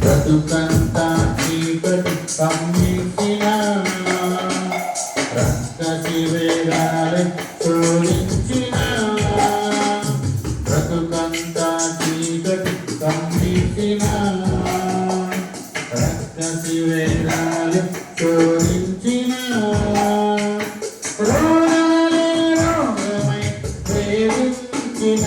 బ్రతుకంతా చీకటి కమ్మించిన రక్కటి వేగాలి శోధించిన. బ్రతుకంతా చీకటి కమ్మించిన రక్కటి వేగాలి శోధించిన రోగాలే రోగమై ప్రేమించిన.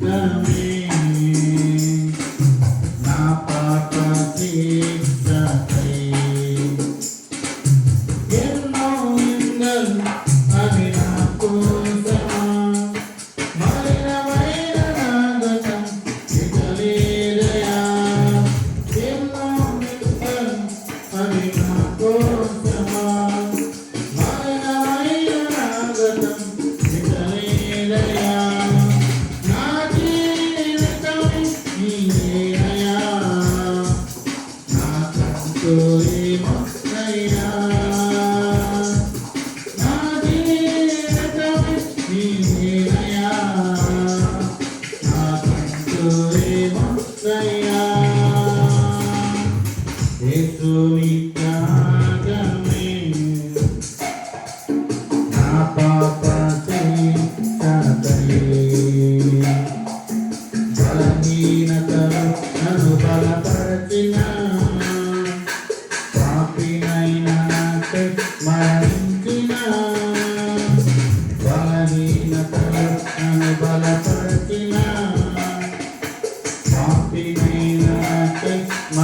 também na pata de good.